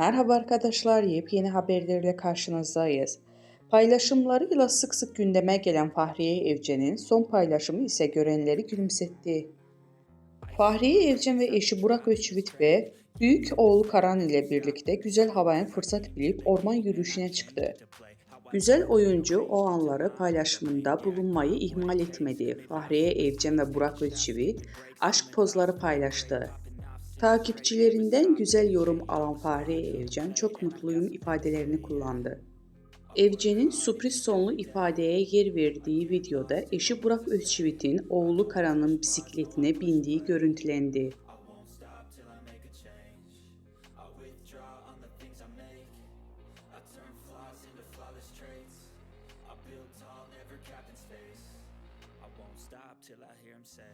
Merhaba arkadaşlar, yepyeni haberlerle karşınızdayız. Paylaşımlarıyla sık sık gündeme gelen Fahriye Evcen'in son paylaşımı ise görenleri gülümsetti. Fahriye Evcen ve eşi Burak Özçivit ve büyük oğlu Karan ile birlikte güzel havaya fırsat bilip orman yürüyüşüne çıktı. Güzel oyuncu o anları paylaşımında bulunmayı ihmal etmedi. Fahriye Evcen ve Burak Özçivit aşk pozları paylaştı. Takipçilerinden güzel yorum alan Fahriye Evcen çok mutluyum ifadelerini kullandı. Evcen'in sürpriz sonlu ifadeye yer verdiği videoda eşi Burak Özçivit'in oğlu Karan'ın bisikletine bindiği görüntülendi. I won't stop till I hear him say